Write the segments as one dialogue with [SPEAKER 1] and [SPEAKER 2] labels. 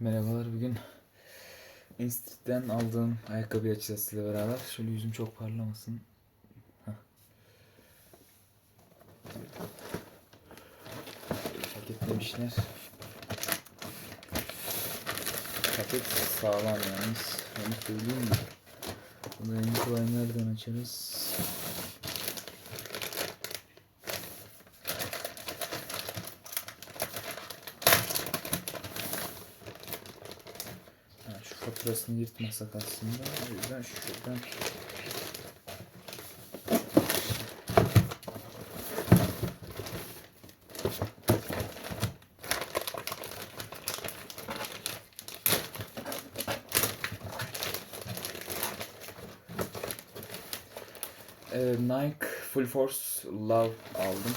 [SPEAKER 1] Merhabalar bugün Institü'den aldığım ayakkabı açacağız sizle beraber. Şöyle yüzüm çok parlamasın. Heh. Paketlemişler. Paket sağlam yalnız. Onu söyleyeyim mi? Bunu en kolay nereden açarız? Ha, şu faturasını yırtmasak aslında. O yüzden şuradan Ee, Nike Full Force Love aldım.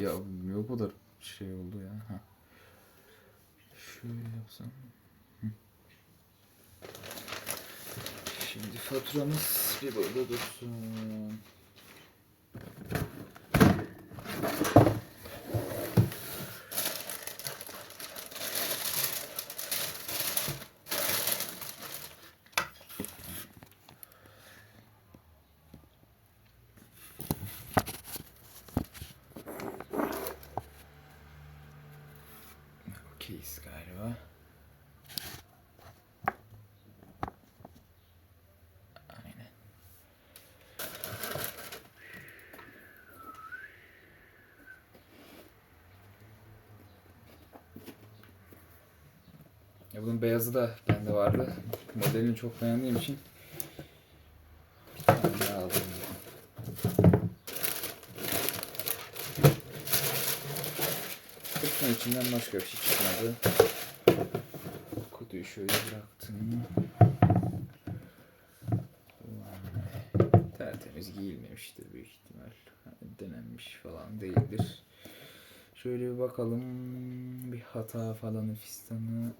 [SPEAKER 1] Dursun. Ya o kadar şey oldu ya? Ha. Şöyle yapsam. Şimdi faturamız bir burada dursun. Aynen. Ya bunun beyazı da bende vardı. Modelini çok beğendiğim için bir tane daha aldım. Kutunun içinden başka bir şey çıkmadı. Şöyle bıraktım. Tertemiz giyilmemiştir büyük ihtimal. Hani Denenmiş falan değildir. Şöyle bir bakalım. Bir hata falan fistanı.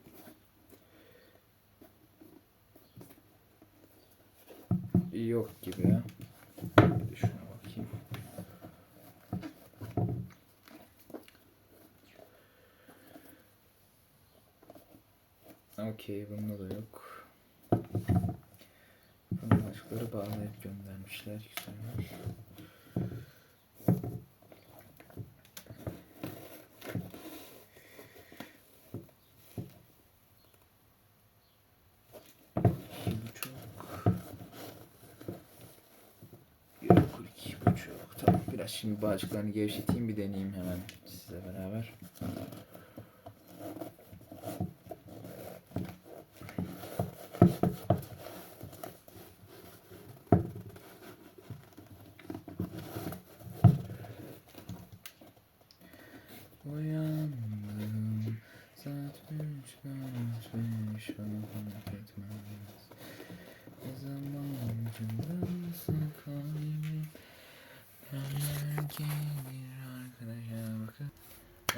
[SPEAKER 1] Yok gibi ya. Bir de şuna bakayım. Okey bunda da yok. Başkaları bağlayıp göndermişler. Güzel. İki buçuk. Yok iki buçuk. Tamam biraz şimdi bağcıklarını gevşeteyim bir deneyeyim hemen sizle beraber.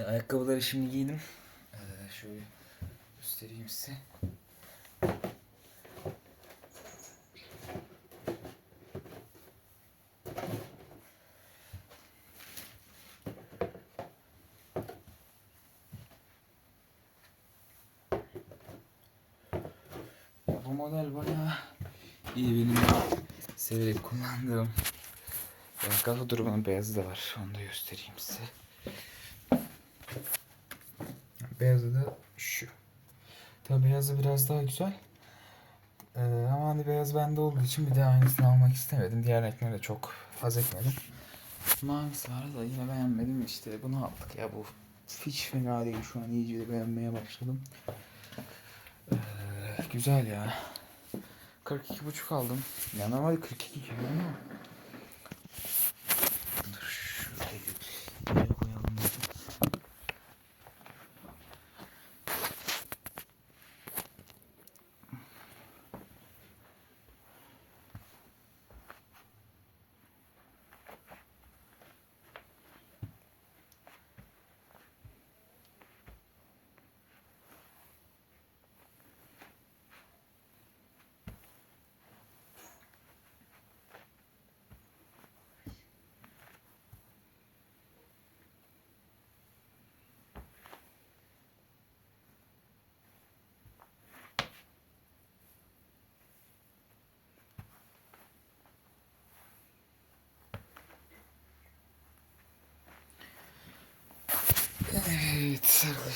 [SPEAKER 1] Ayakkabıları şimdi giydim. Ee, Şöyle göstereyim size bu model bayağı iyi benim severek kullandığım. Ya kafa durumunun beyazı da var. Onu da göstereyim size. Beyazı da şu. Tabi beyazı biraz daha güzel. Ee, ama hani beyaz bende olduğu için bir de aynısını almak istemedim. Diğer renkleri de çok haz etmedim. Mavisi var da yine beğenmedim. İşte bunu aldık ya bu hiç fena değil. Şu an iyice de beğenmeye başladım. Ee, güzel ya. 42,5 aldım. Ya normalde 42 kilo ama.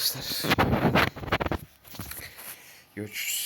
[SPEAKER 1] Arkadaşlar. Görüşürüz.